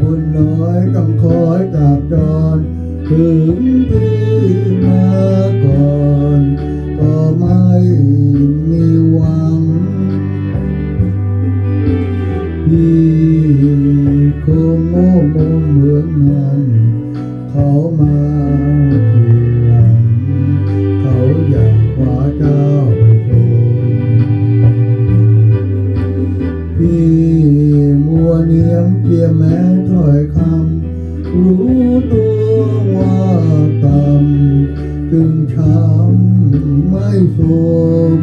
บุญน้อยกำคอยกราบอนถึงพี่มาก่อน ก็ไม่มีหวังพี่คงโง่มมเหมือนมันเขามา แม้ถ้อยคำรู้ตัวว่าต่ำจึงช้ำไม่สม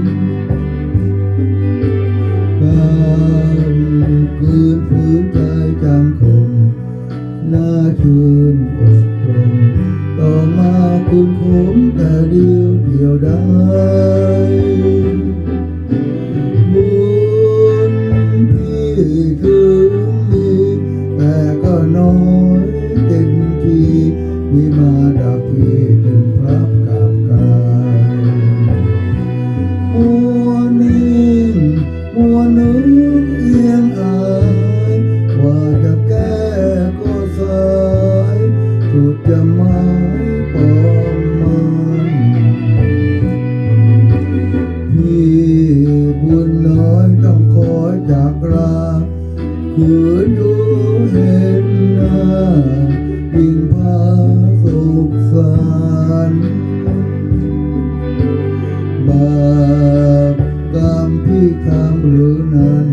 การคืนฝืนใจจังคมน่าชื่นอกตรงต่อมาคุณผมแต่เดียวเดียวได้ คืนอยู่เห็นหน้ายิ่งพาสุขสันต์บาปกรรมที่ทำหรือนั้น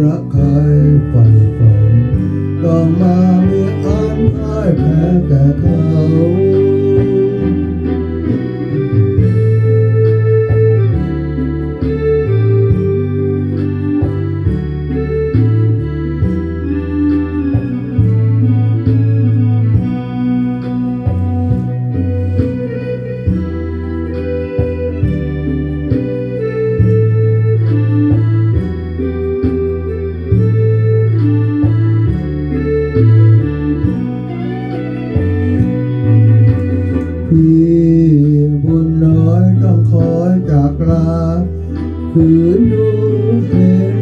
รักใครใฝ่ฝันต้องมามีอันพ่ายแพ้แก่เขา คืนดูเห็น